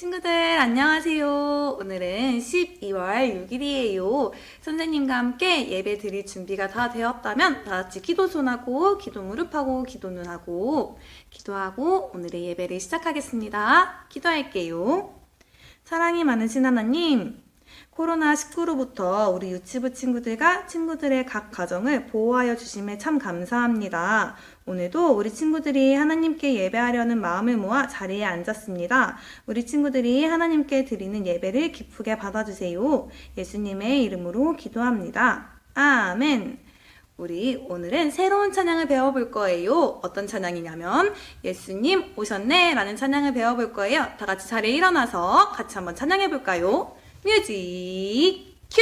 친구들 안녕하세요. 오늘은 12월 6일이에요. 선생님과 함께 예배 드릴 준비가 다 되었다면 다 같이 기도 손하고 기도 무릎하고 기도 눈하고 기도하고 오늘의 예배를 시작하겠습니다. 기도할게요. 사랑이 많으신 하나님, 코로나19로부터 우리 유치부 친구들과 친구들의 각 가정을 보호하여 주심에 참 감사합니다. 오늘도 우리 친구들이 하나님께 예배하려는 마음을 모아 자리에 앉았습니다. 우리 친구들이 하나님께 드리는 예배를 기쁘게 받아주세요. 예수님의 이름으로 기도합니다. 아멘. 우리 오늘은 새로운 찬양을 배워볼 거예요. 어떤 찬양이냐면 예수님 오셨네 라는 찬양을 배워볼 거예요. 다 같이 자리에 일어나서 같이 한번 찬양해 볼까요? 뮤직 큐!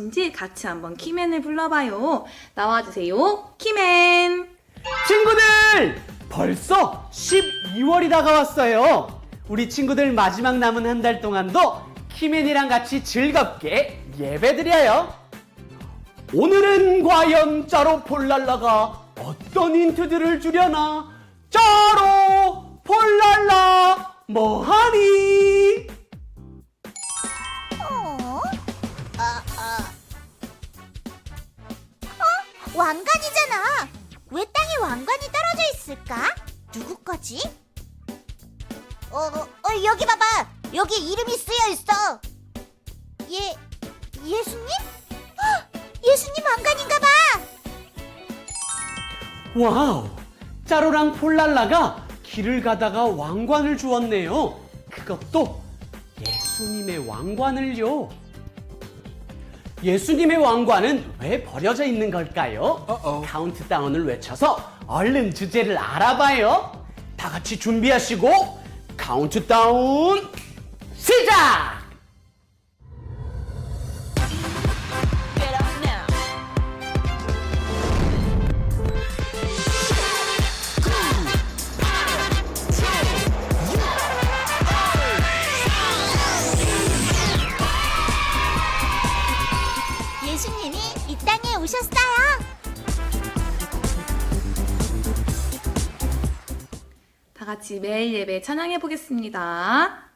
무엇인지 같이 한번 키맨을 불러봐요. 나와주세요. 키맨! 친구들! 벌써 12월이 다가왔어요. 우리 친구들 마지막 남은 한 달 동안도 키맨이랑 같이 즐겁게 예배드려요. 오늘은 과연 짜로 폴랄라가 어떤 힌트들을 주려나? 짜로 폴랄라 뭐하니? 왕관이잖아. 왜 땅에 왕관이 떨어져 있을까? 누구 거지? 어, 어, 어, 여기 봐봐. 여기 이름이 쓰여 있어. 예, 예수님? 헉, 예수님 왕관인가 봐. 와우! 짜로랑 폴랄라가 길을 가다가 왕관을 주었네요. 그것도 예수님의 왕관을요. 예수님의 왕관은 왜 버려져 있는 걸까요? 카운트다운을 외쳐서 얼른 주제를 알아봐요. 다 같이 준비하시고 카운트다운 시작! 같이 매일 예배 찬양해 보겠습니다.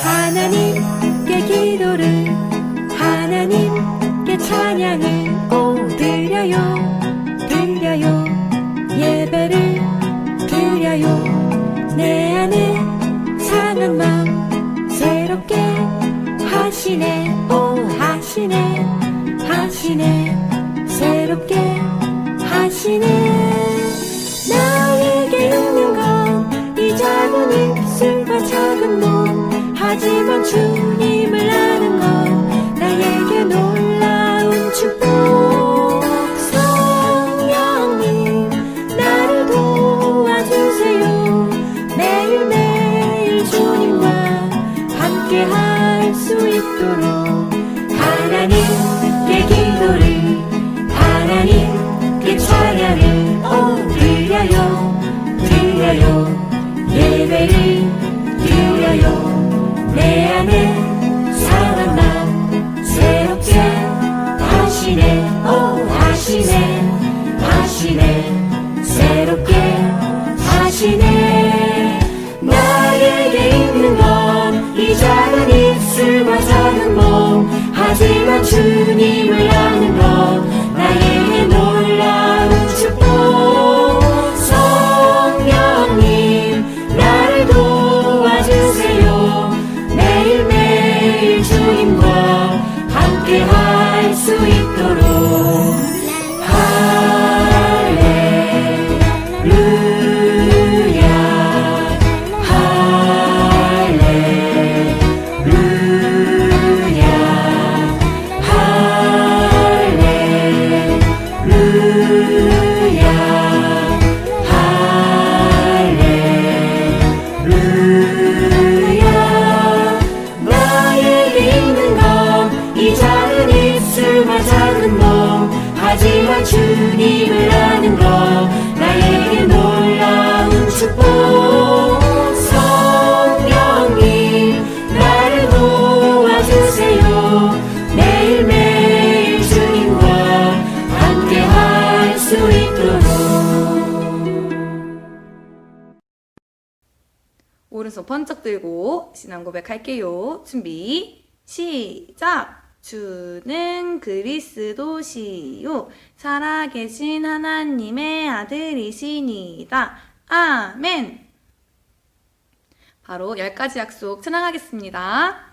하나님께 기도를 하나님께 찬양을 오 드려요 드려요 할수 있도록 오른손 번쩍 들고 신앙 고백할게요. 준비, 시작! 주는 그리스도시요. 살아계신 하나님의 아들이시니다. 아멘! 바로 열 가지 약속 찬양하겠습니다.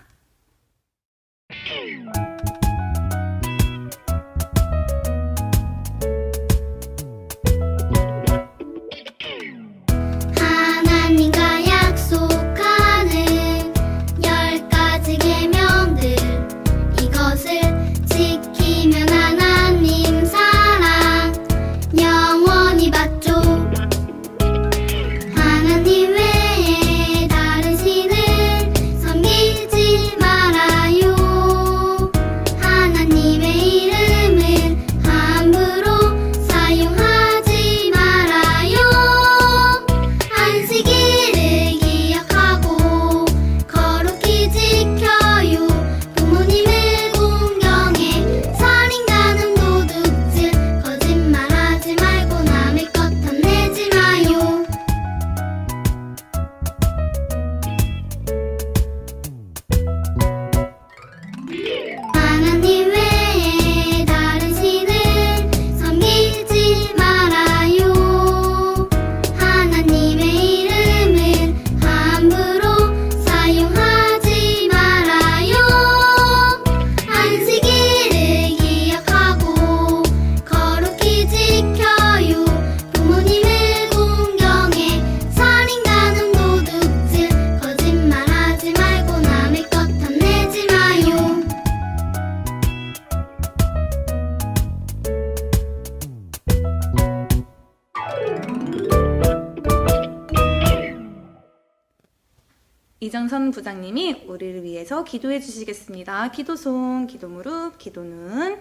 이정선 부장님이 우리를 위해서 기도해 주시겠습니다. 기도손, 기도 무릎, 기도는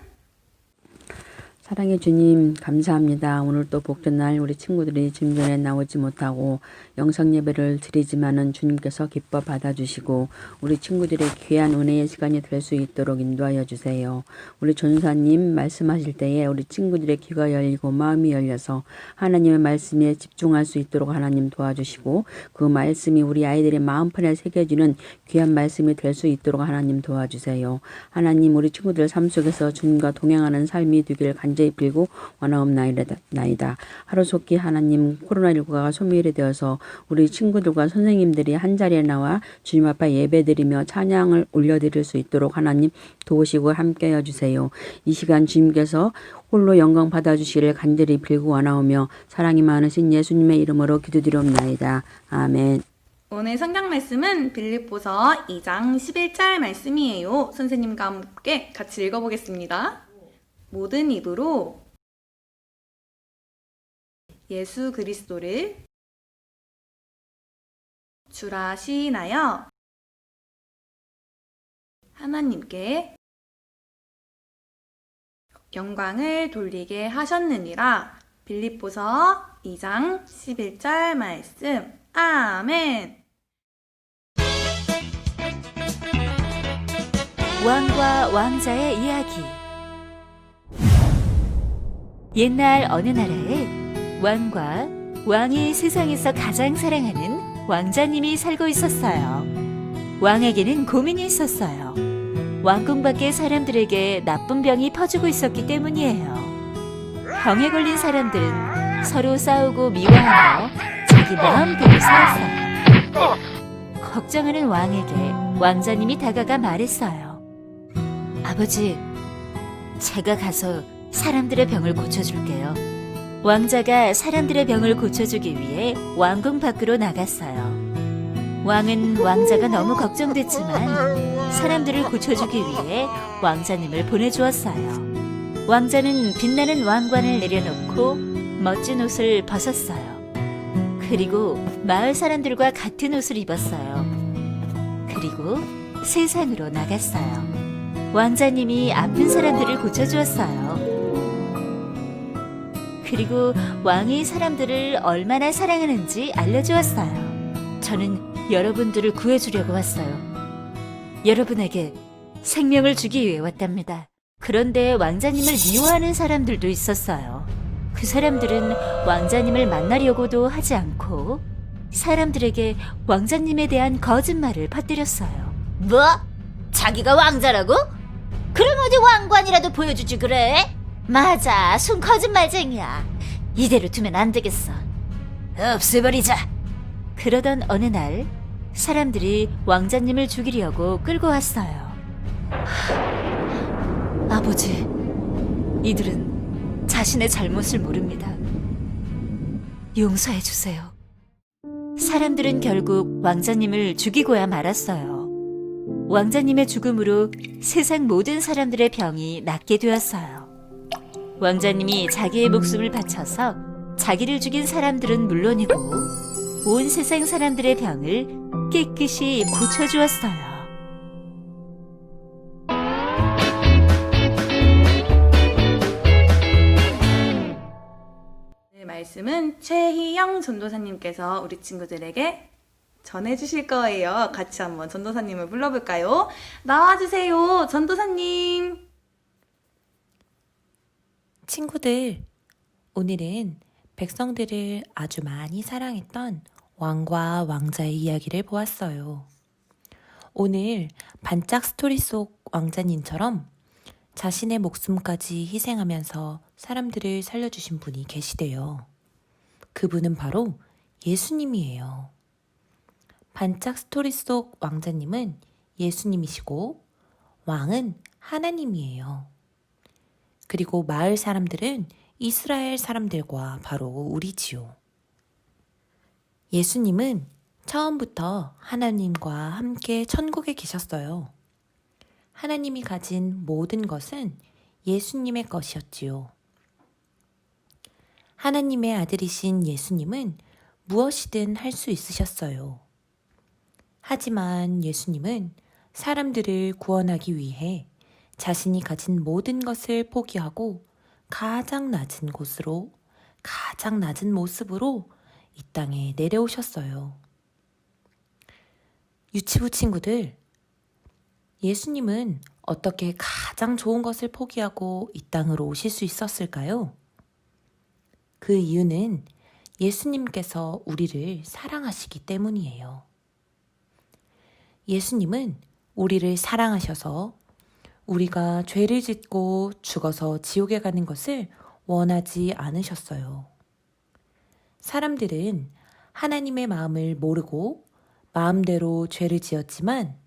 사랑해 주님 감사합니다. 오늘 또 복전날 우리 친구들이 증전에 나오지 못하고 영성 예배를 드리지만은 주님께서 기뻐 받아주시고 우리 친구들의 귀한 은혜의 시간이 될 수 있도록 인도하여 주세요. 우리 전사님 말씀하실 때에 우리 친구들의 귀가 열리고 마음이 열려서 하나님의 말씀에 집중할 수 있도록 하나님 도와주시고 그 말씀이 우리 아이들의 마음판에 새겨지는 귀한 말씀이 될 수 있도록 하나님 도와주세요. 하나님 우리 친구들 삶 속에서 주님과 동행하는 삶이 되기를 간 절히 빌고 원하옵나이다. 하루속히 하나님 코로나19가 소멸이 되어서 우리 친구들과 선생님들이 한 자리에 나와 주님 앞에 예배드리며 찬양을 올려드릴 수 있도록 하나님 도우시고 함께 해 주세요. 이 시간 주님께서 홀로 영광 받아주시기를 간절히 빌고 원하오며 사랑이 많으신 예수님의 이름으로 기도드리옵나이다. 아멘. 오늘 성경 말씀은 빌립보서 2장 11절 말씀이에요. 선생님과 함께 같이 읽어보겠습니다. 모든 입으로 예수 그리스도를 주라 시인하여 하나님께 영광을 돌리게 하셨느니라. 빌립보서 2장 11절 말씀. 아멘. 왕과 왕자의 이야기 옛날 어느 나라에 왕과 왕이 세상에서 가장 사랑하는 왕자님이 살고 있었어요. 왕에게는 고민이 있었어요. 왕궁 밖의 사람들에게 나쁜 병이 퍼지고 있었기 때문이에요. 병에 걸린 사람들은 서로 싸우고 미워하며 자기 마음대로 살았어요. 걱정하는 왕에게 왕자님이 다가가 말했어요. 아버지, 제가 가서 사람들의 병을 고쳐줄게요. 왕자가 사람들의 병을 고쳐주기 위해 왕궁 밖으로 나갔어요. 왕은 왕자가 너무 걱정됐지만 사람들을 고쳐주기 위해 왕자님을 보내주었어요. 왕자는 빛나는 왕관을 내려놓고 멋진 옷을 벗었어요. 그리고 마을 사람들과 같은 옷을 입었어요. 그리고 세상으로 나갔어요. 왕자님이 아픈 사람들을 고쳐주었어요. 그리고 왕이 사람들을 얼마나 사랑하는지 알려주었어요. 저는 여러분들을 구해주려고 왔어요. 여러분에게 생명을 주기 위해 왔답니다. 그런데 왕자님을 미워하는 사람들도 있었어요. 그 사람들은 왕자님을 만나려고도 하지 않고 사람들에게 왕자님에 대한 거짓말을 퍼뜨렸어요. 뭐? 자기가 왕자라고? 그럼 어디 왕관이라도 보여주지 그래? 맞아, 순 거짓말쟁이야. 이대로 두면 안 되겠어. 없애버리자. 그러던 어느 날 사람들이 왕자님을 죽이려고 끌고 왔어요. 하, 아버지, 이들은 자신의 잘못을 모릅니다. 용서해 주세요. 사람들은 결국 왕자님을 죽이고야 말았어요. 왕자님의 죽음으로 세상 모든 사람들의 병이 낫게 되었어요. 왕자님이 자기의 목숨을 바쳐서 자기를 죽인 사람들은 물론이고 온 세상 사람들의 병을 깨끗이 고쳐주었어요. 오늘 말씀은 최희영 전도사님께서 우리 친구들에게 전해주실 거예요. 같이 한번 전도사님을 불러볼까요? 나와주세요, 전도사님. 친구들, 오늘은 백성들을 아주 많이 사랑했던 왕과 왕자의 이야기를 보았어요. 오늘 반짝 스토리 속 왕자님처럼 자신의 목숨까지 희생하면서 사람들을 살려주신 분이 계시대요. 그분은 바로 예수님이에요. 반짝 스토리 속 왕자님은 예수님이시고 왕은 하나님이에요. 그리고 마을 사람들은 이스라엘 사람들과 바로 우리지요. 예수님은 처음부터 하나님과 함께 천국에 계셨어요. 하나님이 가진 모든 것은 예수님의 것이었지요. 하나님의 아들이신 예수님은 무엇이든 할 수 있으셨어요. 하지만 예수님은 사람들을 구원하기 위해 자신이 가진 모든 것을 포기하고 가장 낮은 곳으로, 가장 낮은 모습으로 이 땅에 내려오셨어요. 유치부 친구들, 예수님은 어떻게 가장 좋은 것을 포기하고 이 땅으로 오실 수 있었을까요? 그 이유는 예수님께서 우리를 사랑하시기 때문이에요. 예수님은 우리를 사랑하셔서 우리가 죄를 짓고 죽어서 지옥에 가는 것을 원하지 않으셨어요. 사람들은 하나님의 마음을 모르고 마음대로 죄를 지었지만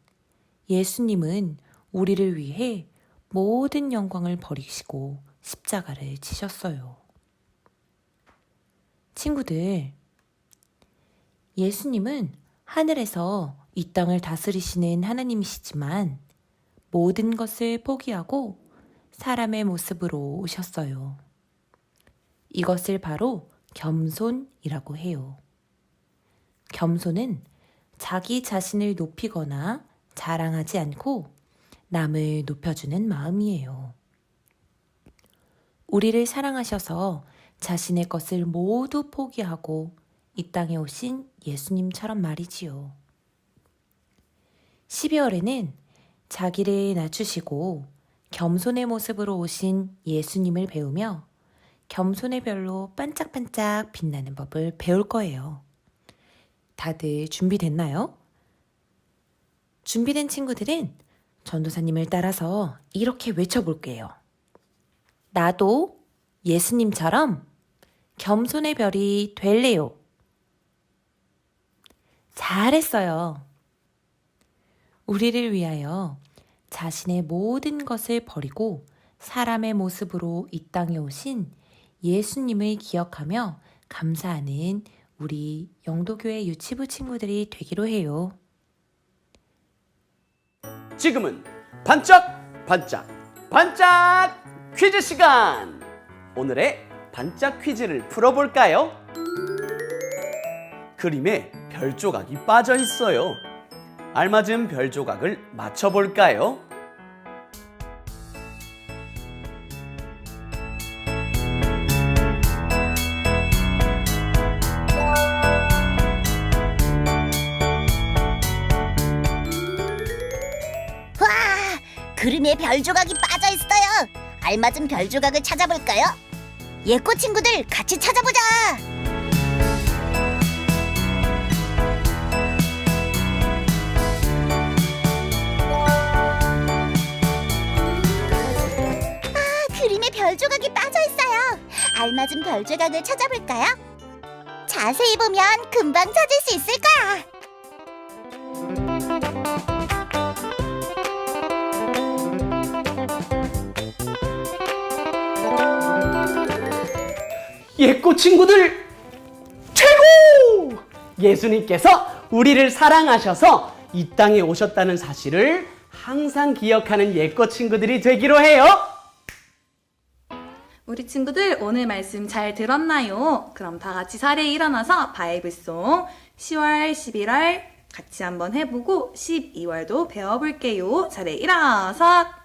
예수님은 우리를 위해 모든 영광을 버리시고 십자가를 지셨어요. 친구들, 예수님은 하늘에서 이 땅을 다스리시는 하나님이시지만 모든 것을 포기하고 사람의 모습으로 오셨어요. 이것을 바로 겸손이라고 해요. 겸손은 자기 자신을 높이거나 자랑하지 않고 남을 높여주는 마음이에요. 우리를 사랑하셔서 자신의 것을 모두 포기하고 이 땅에 오신 예수님처럼 말이지요. 12월에는 자기를 낮추시고 겸손의 모습으로 오신 예수님을 배우며 겸손의 별로 반짝반짝 빛나는 법을 배울 거예요. 다들 준비됐나요? 준비된 친구들은 전도사님을 따라서 이렇게 외쳐볼게요. 나도 예수님처럼 겸손의 별이 될래요. 잘했어요. 우리를 위하여 자신의 모든 것을 버리고 사람의 모습으로 이 땅에 오신 예수님을 기억하며 감사하는 우리 영도교회 유치부 친구들이 되기로 해요. 지금은 반짝 반짝 반짝 퀴즈 시간. 오늘의 반짝 퀴즈를 풀어볼까요? 그림에 별 조각이 빠져 있어요. 알맞은 별 조각을 맞춰볼까요? 와, 그림에 별 조각이 빠져 있어요. 알맞은 별 조각을 찾아볼까요? 예꼬 친구들 같이 찾아보자. 별 조각이 빠져 있어요. 알맞은 별 조각을 찾아볼까요? 자세히 보면 금방 찾을 수 있을 거야. 예꼬 친구들 최고! 예수님께서 우리를 사랑하셔서 이 땅에 오셨다는 사실을 항상 기억하는 예꼬 친구들이 되기로 해요. 우리 친구들 오늘 말씀 잘 들었나요? 그럼 다 같이 자리에 일어나서 바이블송 10월, 11월 같이 한번 해보고 12월도 배워볼게요. 자리에 일어서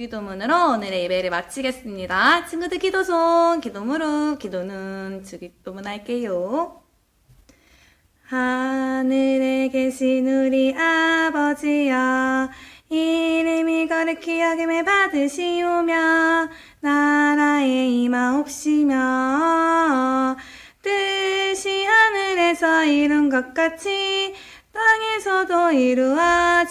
기도문으로 오늘의 예배를 마치겠습니다. 친구들 기도손, 기도무릎, 기도는 주 기도문 할게요. 하늘에 계신 우리 아버지여 이름이 거룩히 여김을 받으시오며 나라의 임하옵시며 뜻이 하늘에서 이룬 것 같이 땅에서도 이루어지이다.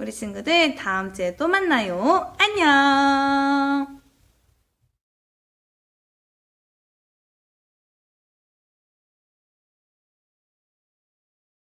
우리 친구들 다음 주에 또 만나요. 안녕.